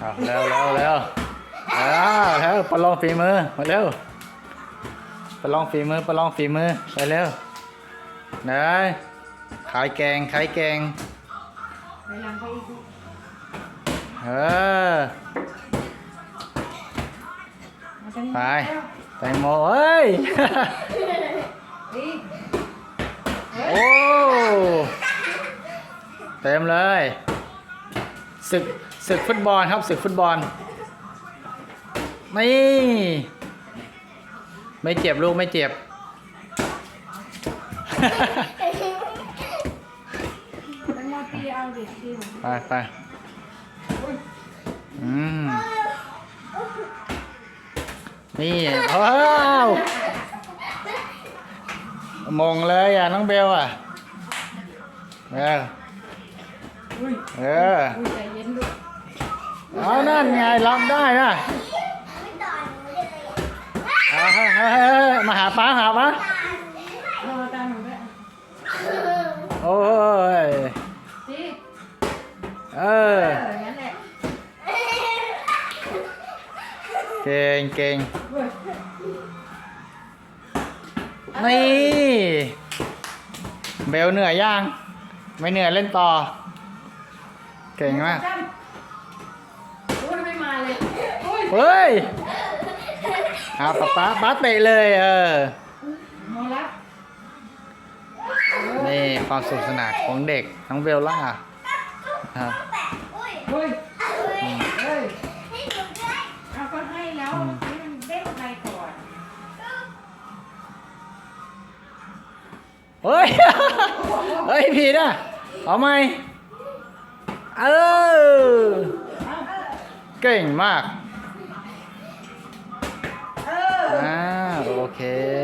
เอาเร็วเร็วเร็วเอาเร็วประลองฝีมือมาเร็วประลองฝีมือประลองฝีมือไปเร็วไหนขายแกงขายแกงไปหลังไปอีกเออมาทางนี้ไปเร็วแตงโมเอ้ยโอ้เต็มเลย ศึกศึกฟุตบอลครับศึกฟุตบอลนี่ไม่เจ็บลูกไม่เจ็บแตงโมตีเอาดิตีหนูไปไปอืมนี่ว้าวมงเลยอะน้องเบลอะ เอออุ้ยเอออุ้ยใจเย็ นั่นไงรับได้นะเอาเฮ้ยเฮ้ยมาหาป้าหาป้าโอ้ยเออเก่งเก่งนี่ เบลเหนื่อยย่าง ไม่เหนื่อยเล่นต่อ เก่งมาก เฮ้ยเอาป๊าป๊าป๊าเตะเลยเออมาแล้วนี่ความสุขสนานของเด็กน้องเบลล่าครับอุ้ยเฮ้ยเอาก็ให้แล้วนี่มันเด้งไปก่อนเฮ้ย เฮ้ยผิดอะเอาไหมเออเอาเก่งมาก Porque